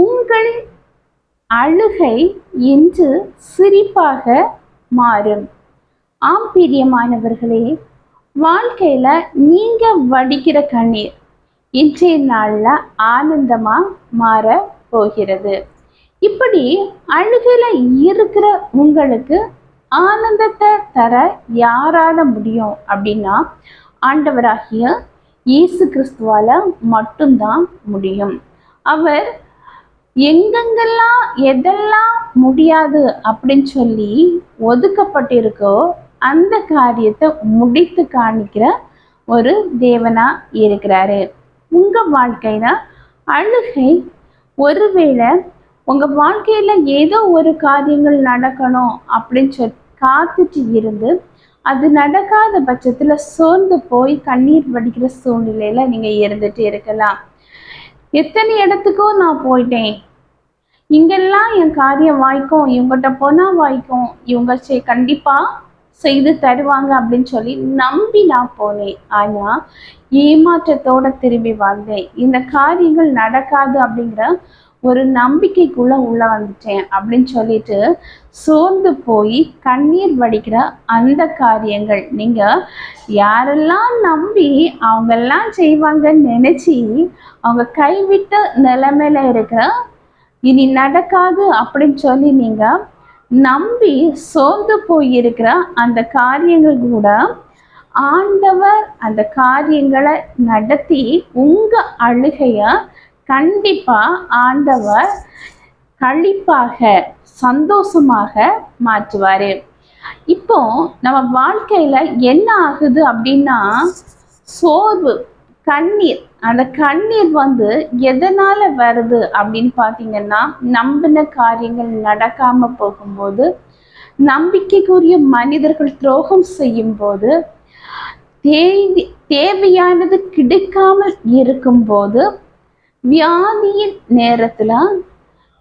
உங்கள் அழுகை இன்று சிரிப்பாக மாறும். ஆம் பிரியமானவர்களே வாழ்க்கையில நீங்க வடிக்கிற கண்ணீர் இன்றைய நாளில் ஆனந்தமாக மாற போகிறது. இப்படி அழுகையில இருக்கிற உங்களுக்கு ஆனந்தத்தை தர யாரால முடியும் அப்படின்னா ஆண்டவராகிய இயேசு கிறிஸ்துவால மட்டும்தான் முடியும். அவர் எங்கெங்கெல்லாம் எதெல்லாம் முடியாது அப்படின்னு சொல்லி ஒதுக்கப்பட்டிருக்கோ அந்த காரியத்தை முடித்து காணிக்கிற ஒரு தேவனா இருக்கிறாரு. உங்க வாழ்க்கையில அழுகை ஒருவேளை உங்க வாழ்க்கையில ஏதோ ஒரு காரியங்கள் நடக்கணும் அப்படின்னு சொல்லி காத்துட்டு இருந்து அது நடக்காத பட்சத்துல சோர்ந்து போய் கண்ணீர் வடிக்கிற சூழ்நிலையில நீங்க இருந்துட்டு இருக்கலாம். எத்தனை இடத்துக்கோ நான் போயிட்டேன். இங்கெல்லாம் என் காரியம் வாய்க்கும் இவங்ககிட்ட போனா வாய்க்கும் இவங்க செ கண்டிப்பா செய்து தருவாங்க அப்படின்னு சொல்லி நம்பி நான் போனேன். ஆனா ஏமாற்றத்தோட திரும்பி வந்தேன். இந்த காரியங்கள் நடக்காது அப்படிங்கிற ஒரு நம்பிக்கைக்குள்ள உள்ள வந்துட்டேன் அப்படின்னு சொல்லிட்டு சோர்ந்து போய் கண்ணீர் வடிக்கிற அந்த காரியங்கள். நீங்க யாரெல்லாம் நம்பி அவங்கெல்லாம் செய்வாங்கன்னு நினைச்சு அவங்க கைவிட்ட நிலைமையில இருக்கிற இனி நடக்காது அப்படின்னு சொல்லி நீங்க நம்பி சோர்ந்து போயிருக்கிற அந்த காரியங்கள் கூட ஆண்டவர் அந்த காரியங்களை நடத்தி உங்க அழுகைய கண்டிப்பா ஆண்டவர் கழிப்பாக சந்தோஷமாக மாற்றுவார். இப்போ நம்ம வாழ்க்கையில என்ன ஆகுது அப்படின்னா சோர்வு கண்ணீர். அந்த கண்ணீர் வந்து எதனால வருது அப்படின்னு பார்த்தீங்கன்னா நம்பின காரியங்கள் நடக்காம போகும்போது நம்பிக்கைக்குரிய மனிதர்கள் துரோகம் செய்யும் போது தேவையானது கிடைக்காமல் இருக்கும்போது வியாதியின் நேரத்துல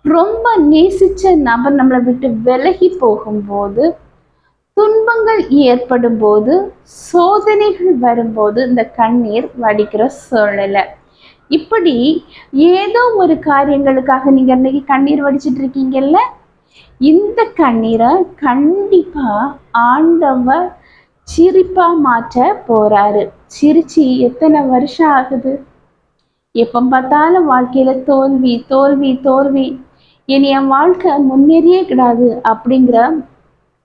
ரொம்ப நேசிச்ச நபர் நம்மளை விட்டு விலகி போகும்போது துன்பங்கள் ஏற்படும் போது சோதனைகள் வரும்போது இந்த கண்ணீர் வடிக்கிற சூழ்நிலை. இப்படி ஏதோ ஒரு காரியங்களுக்காக நீங்க இன்னைக்கு கண்ணீர் வடிச்சிட்டு இருக்கீங்கல்ல? இந்த கண்ணீரை கண்டிப்பா ஆண்டவர் சிரிப்பா மாற்ற போறாரு. சிரிச்சு எத்தனை வருஷம் ஆகுது? எப்போ பார்த்தாலும் வாழ்க்கையில தோல்வி தோல்வி தோல்வி. இனி என் வாழ்க்கை முன்னேறியே கிடாது அப்படிங்கிற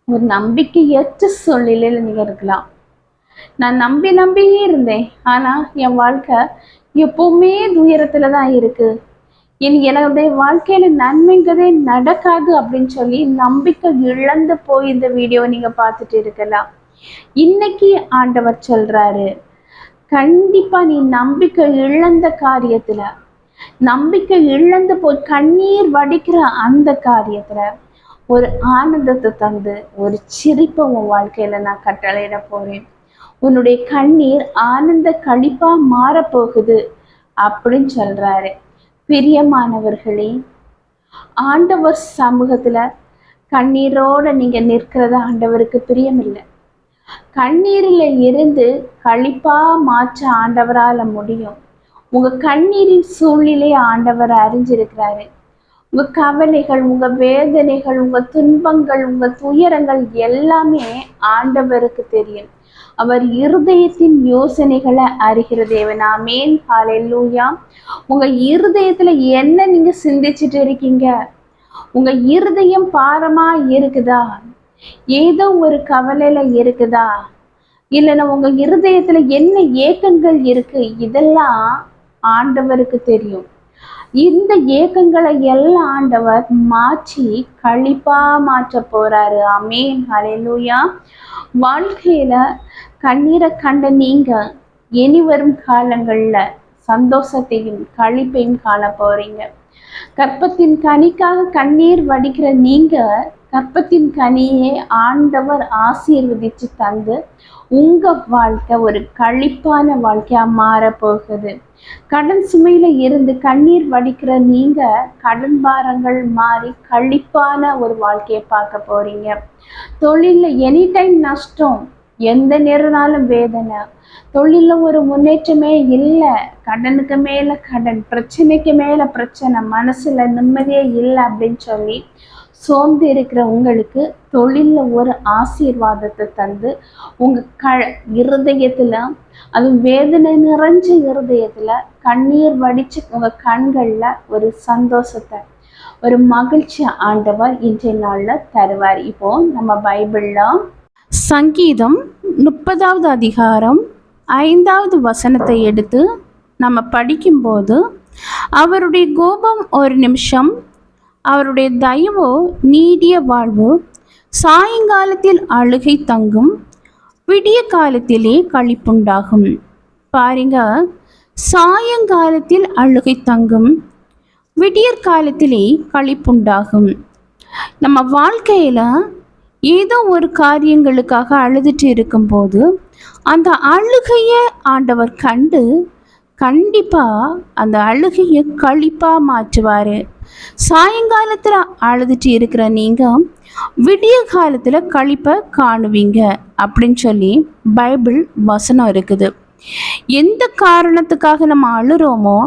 ஒரு நம்பிக்கையற்ற சூழ்நிலையில் நீங்கள் இருக்கலாம். நான் நம்பி நம்பியே இருந்தேன். ஆனா என் வாழ்க்கை எப்பவுமே துயரத்தில் தான் இருக்கு. இனி என்னுடைய வாழ்க்கையில நன்மைங்கிறதே நடக்காது அப்படின்னு சொல்லி நம்பிக்கை இழந்து போய் இந்த வீடியோ நீங்கள் பார்த்துட்டு இருக்கலாம். இன்னைக்கு ஆண்டவர் சொல்றாரு. கண்டிப்பா நீ நம்பிக்கை இழந்த காரியத்துல நம்பிக்கை இழந்து போய் கண்ணீர் வடிக்கிற அந்த காரியத்துல ஒரு ஆனந்தத்தை தந்து ஒரு சிரிப்பை உன் வாழ்க்கையில நான் கட்டளையிட போறேன். உன்னுடைய கண்ணீர் ஆனந்த கழிப்பா மாறப்போகுது அப்படின்னு சொல்றாரு. பிரியமானவர்களே ஆண்டவர் சமூகத்துல கண்ணீரோட நீங்க நிற்கிறத ஆண்டவருக்கு பிரியமில்லை. கண்ணீரில் இருந்து கழிப்பா மாற்ற ஆண்டவரால முடியும். உங்க கண்ணீரின் சூழ்நிலையை ஆண்டவர் அறிஞ்சிருக்கிறாரு. உங்க கவலைகள் உங்க வேதனைகள் உங்க துன்பங்கள் உங்க துயரங்கள் எல்லாமே ஆண்டவருக்கு தெரியும். அவர் இருதயத்தின் யோசனைகளை அறிகிற தேவன். ஆமேன். ஹalleluya. உங்க இருதயத்துல என்ன நீங்க சிந்திச்சிட்டு இருக்கீங்க? உங்க இருதயம் பாரமா இருக்குதா? ஏதோ ஒரு கவலையில இருக்குதா? இல்லைன்னா உங்க இருதயத்துல என்ன ஏக்கங்கள் இருக்கு? இதெல்லாம் ஆண்டவருக்கு தெரியும். இந்த ஏக்கங்களை எல்லாம் ஆண்டவர் மாற்றி கழிப்பா மாற்ற போறாரு. அமேன் ஹalleluya. வாழ்க்கையில கண்ணீரை கண்ட நீங்க இனி வரும் காலங்கள்ல சந்தோஷத்தையும் கழிப்பையும் காண போறீங்க. கற்பத்தின் கனிக்காக கண்ணீர் வடிக்கிற நீங்க கற்பத்தின் கனியை ஆண்டவர் ஆசீர்வதிச்சு தந்து உங்க வாழ்க்கை ஒரு கழிப்பான வாழ்க்கையா மாற போகுது. கடன் சுமையில இருந்து கண்ணீர் வடிக்கிற நீங்க கடன் பாரங்கள் மாறி கழிப்பான ஒரு வாழ்க்கையை பார்க்க போறீங்க. தொழில்ல எனி டைம் நஷ்டம் எந்த நேரம்னாலும் வேதனை. தொழில ஒரு முன்னேற்றமே இல்லை கடனுக்கு மேல கடன் பிரச்சனைக்கு மேல பிரச்சனை மனசுல நிம்மதியே இல்லை அப்படின்னு சொல்லி சோர்ந்து இருக்கிற உங்களுக்கு தொழிலில் ஒரு ஆசீர்வாதத்தை தந்து உங்கள் க இருதயத்தில் அது வேதனை நிறைஞ்ச இருதயத்தில் கண்ணீர் வடித்து உங்கள் கண்களில் ஒரு சந்தோஷத்தை ஒரு மகிழ்ச்சி ஆண்டவர் இன்றைய நாளில் தருவார். இப்போ நம்ம பைபிளில் சங்கீதம் முப்பதாவது அதிகாரம் ஐந்தாவது வசனத்தை எடுத்து நம்ம படிக்கும்போது அவருடைய கோபம் ஒரு நிமிஷம் அவருடைய தயவோ நீடிய வாழ்வு சாயங்காலத்தில் அழுகை தங்கும் விடிய காலத்திலே கழிப்புண்டாகும் பாருங்க சாயங்காலத்தில் அழுகை தங்கும் விடியற் காலத்திலே கழிப்புண்டாகும் நம்ம வாழ்க்கையில் ஏதோ ஒரு காரியங்களுக்காக அழுதுட்டு இருக்கும்போது அந்த அழுகையை ஆண்டவர் கண்டு கண்டிப்பாக அந்த அழுகையை கழிப்பாக மாற்றுவார். சாயங்காலத்தில் அழுதுட்டு இருக்கிற நீங்கள் விடிய காலத்தில் கழிப்பை காணுவீங்க அப்படின்னு சொல்லி பைபிள் வசனம் இருக்குது. எந்த காரணத்துக்காக நம்ம அழுறோமோ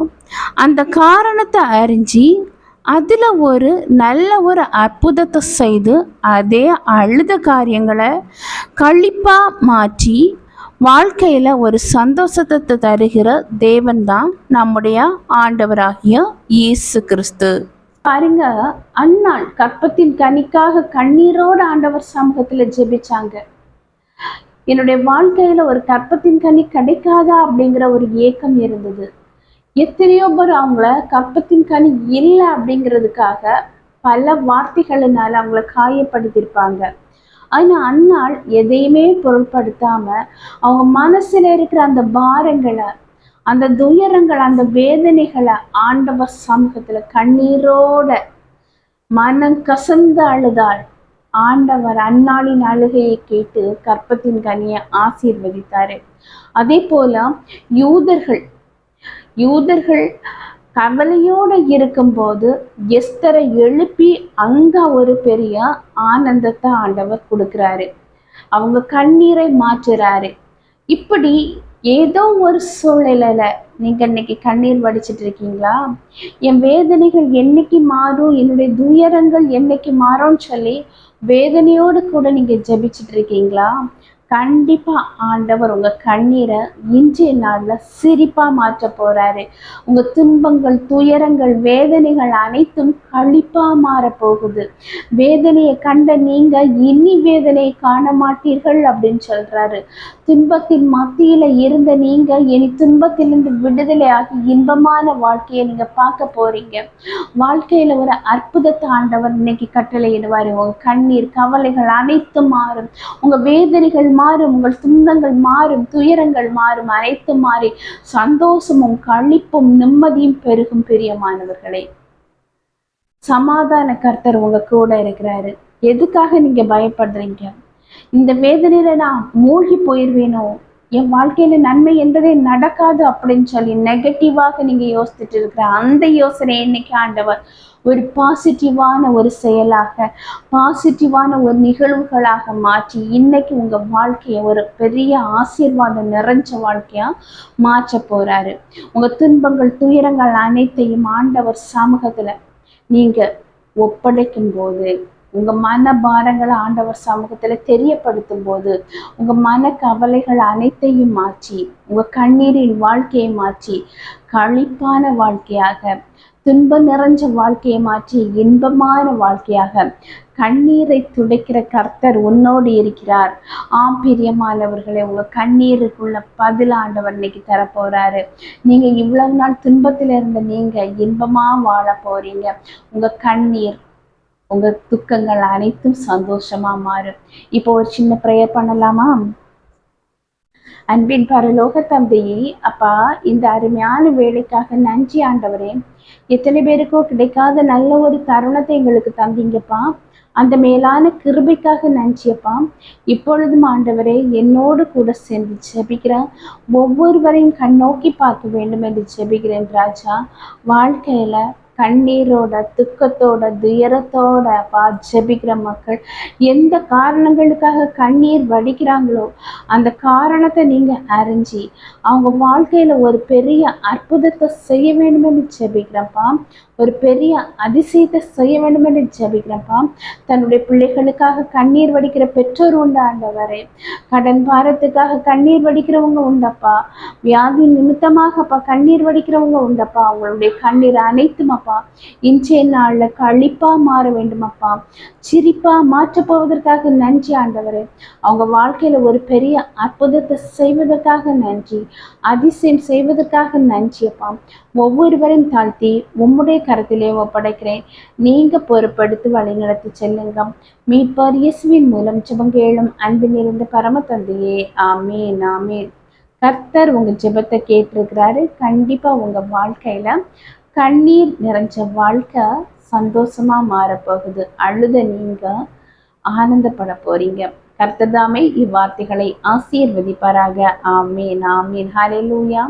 அந்த காரணத்தை அறிஞ்சு அதில் ஒரு நல்ல ஒரு அற்புதத்தை செய்து அதே அழுத காரியங்களை கழிப்பாக மாற்றி வாழ்க்கையில் ஒரு சந்தோஷத்தை தருகிற தேவன் தான் நம்முடைய ஆண்டவராகிய இயேசு கிறிஸ்து. பாருங்க அண்ணாள் கற்பத்தின் கனிக்காக கண்ணீரோடு ஆண்டவர் சமூகத்தில் ஜெபிச்சாங்க. என்னுடைய வாழ்க்கையில ஒரு கற்பத்தின் கனி கிடைக்காதா அப்படிங்கிற ஒரு ஏக்கம் இருந்தது. எத்தனையோ பேர் அவங்கள கற்பத்தின் கனி இல்லை அப்படிங்கிறதுக்காக பல வார்த்தைகளினால் அவங்கள காயப்படுத்தியிருப்பாங்க. ஆனா அந்நாள் எதையுமே பொருட்படுத்தாம அவங்க மனசுல இருக்கிற அந்த பாரங்களை அந்த துயரங்கள் அந்த வேதனைகளை ஆண்டவர் சமூகத்துல கண்ணீரோட மனம் கசந்து அழுதாள் ஆண்டவர் அன்னாளின் அழுகையை கேட்டு கற்பத்தின் கனியை ஆசீர்வதித்தாரு. அதே போல யூதர்கள் யூதர்கள் கவலையோடு இருக்கும்போது எஸ்தரை எழுப்பி அங்க ஒரு பெரிய ஆனந்தத்தை ஆண்டவர் கொடுக்குறாரு. அவங்க கண்ணீரை மாற்றுறாரு. இப்படி ஏதோ ஒரு சூழ்நிலையில நீங்க இன்னைக்கு கண்ணீர் வடிச்சிட்டு இருக்கீங்களா? என் வேதனைகள் என்னைக்கு மாறும்? என்னுடைய துயரங்கள் என்னைக்கு மாறும்னு சொல்லி வேதனையோடு கூட நீங்க ஜபிச்சுட்டு இருக்கீங்களா? கண்டிப்பா ஆண்டவர் உங்க கண்ணீரை இன்றைய நாள்ல சிரிப்பா மாற்ற போறாரு. உங்க துன்பங்கள் துயரங்கள் வேதனைகள் அனைத்தும் கழிப்பா மாற போகுது. வேதனையை கண்ட நீங்க இனி வேதனையை காண மாட்டீர்கள் அப்படின்னு சொல்றாரு. துன்பத்தின் மத்தியில இருந்த நீங்க இனி துன்பத்திலிருந்து விடுதலை ஆகி இன்பமான வாழ்க்கையை நீங்க பார்க்க போறீங்க. வாழ்க்கையில ஒரு அற்புதத்தை ஆண்டவர் இன்னைக்கு கட்டளையிடுவாரு. உங்க கண்ணீர் கவலைகள் அனைத்தும் மாறும். உங்க வேதனைகள் மாறும் உங்கள் துன்பங்கள் மாறும் துயரங்கள் மாறும் அனைத்து மாறி சந்தோஷமும் கழிப்பும் நிம்மதியும் பெருகும் பிரியமானவர்களே. சமாதான கர்த்தர் உங்க கூட இருக்கிறாரு. எதுக்காக நீங்க பயப்படுறீங்க? இந்த வேதனையில நான் மூழ்கி போயிடுவேனோ என் வாழ்க்கையில நன்மை என்பதே நடக்காது அப்படின்னு சொல்லி நெகட்டிவாக நீங்க யோசிச்சுட்டு இருக்கிற அந்த யோசனை இன்னைக்கு ஆண்டவர் ஒரு பாசிட்டிவான ஒரு செயலாக பாசிட்டிவான ஒரு நிகழ்வுகளாக மாற்றி இன்னைக்கு உங்க வாழ்க்கையை ஒரு பெரிய ஆசீர்வாதம் நிறைஞ்ச வாழ்க்கையா மாற்ற போறாரு. உங்க துன்பங்கள் துயரங்கள் அனைத்தையும் ஆண்டவர் சமூகத்துல நீங்க ஒப்படைக்கும் போது உங்க மன பாரங்களை ஆண்டவர் சமூகத்துல தெரியப்படுத்தும் போது உங்க மன கவலைகள் அனைத்தையும் மாற்றி உங்க கண்ணீரின் வாழ்க்கையை மாற்றி கழிப்பான வாழ்க்கையாக துன்பம் நிறைஞ்ச வாழ்க்கையை மாற்றி இன்பமான வாழ்க்கையாக கண்ணீரை துடைக்கிற கர்த்தர் உன்னோடு இருக்கிறார். ஆம் பிரியமானவர்களே உங்க கண்ணீருக்குள்ள பதில் ஆண்டவர் இன்னைக்கு தரப்போறாரு. நீங்க இவ்வளவு நாள் துன்பத்துல இருந்த நீங்க இன்பமா வாழ போறீங்க. உங்க கண்ணீர் உங்க துக்கங்கள் அனைத்தும் சந்தோஷமா மாறும். இப்போ ஒரு சின்ன ப்ரேயர் பண்ணலாமா? அன்பின் பரலோக தந்தையே அப்பா இந்த அருமையான வேலைக்காக நன்றி ஆண்டவரே. எத்தனை பேருக்கோ கிடைக்காத நல்ல ஒரு தருணத்தை எங்களுக்கு தந்தீங்கப்பா. அந்த மேலான கிருபைக்காக நன்றியப்பா. இப்பொழுதும் ஆண்டவரே என்னோடு கூட சேர்ந்து ஜெபிக்கிறேன் ஒவ்வொருவரையும் கண்ணோக்கி பார்க்க வேண்டும் என்று ஜெபிக்கிறேன் ராஜா. வாழ்க்கையில கண்ணீரோட துக்கத்தோட துயரத்தோட பா ஜெபிக்கிற மக்கள் எந்த காரணங்களுக்காக கண்ணீர் வடிக்கிறாங்களோ அந்த காரணத்தை நீங்க அறிஞ்சி அவங்க வாழ்க்கையில ஒரு பெரிய அற்புதத்தை செய்ய வேண்டும்னு ஜெபிக்கிறப்பா ஒரு பெரிய அதிசயத்தை செய்ய வேண்டும் என்று ஜபிக்கிறப்பா. தன்னுடைய பிள்ளைகளுக்காக கண்ணீர் வடிக்கிற பெற்றோர் உண்டு ஆண்டவரே. கடன் பாரத்துக்காக கண்ணீர் வடிக்கிறவங்க உண்டப்பா. வியாதி நிமித்தமாகப்பா கண்ணீர் வடிக்கிறவங்க உண்டப்பா. அவங்களுடைய கண்ணீர் அனைத்துமப்பா இன்றைய நாளில் கழிப்பா மாற வேண்டுமப்பா. சிரிப்பா மாற்றப் போவதற்காக நன்றி ஆண்டவரே. அவங்க வாழ்க்கையில ஒரு பெரிய அற்புதத்தை செய்வதற்காக நன்றி. அதிசயம் செய்வதற்காக நன்றியப்பா. ஒவ்வொருவரையும் தாழ்த்தி உம்முடைய கரத்திலே ஒப்படைக்கிறேன். நீங்க பொறுப்படுத்தி வழிநடத்தி செல்லுங்க மீட்பார் இயேசுவின் மூலம் ஜெபங்கேளும் அன்பில் இருந்த பரம தந்தையே ஆமேன் ஆமேன். கர்த்தர் உங்க ஜெபத்தை கேட்டிருக்கிறாரு. கண்டிப்பா உங்க வாழ்க்கையில கண்ணீர் நிறைஞ்ச வாழ்க்கை சந்தோஷமா மாறப்போகுது. அழுத நீங்க ஆனந்தப்பட போறீங்க. கர்த்ததாமே இவ்வார்த்தைகளை ஆசீர்வதிப்பாராக. ஆமேன் ஆமேன். லூயா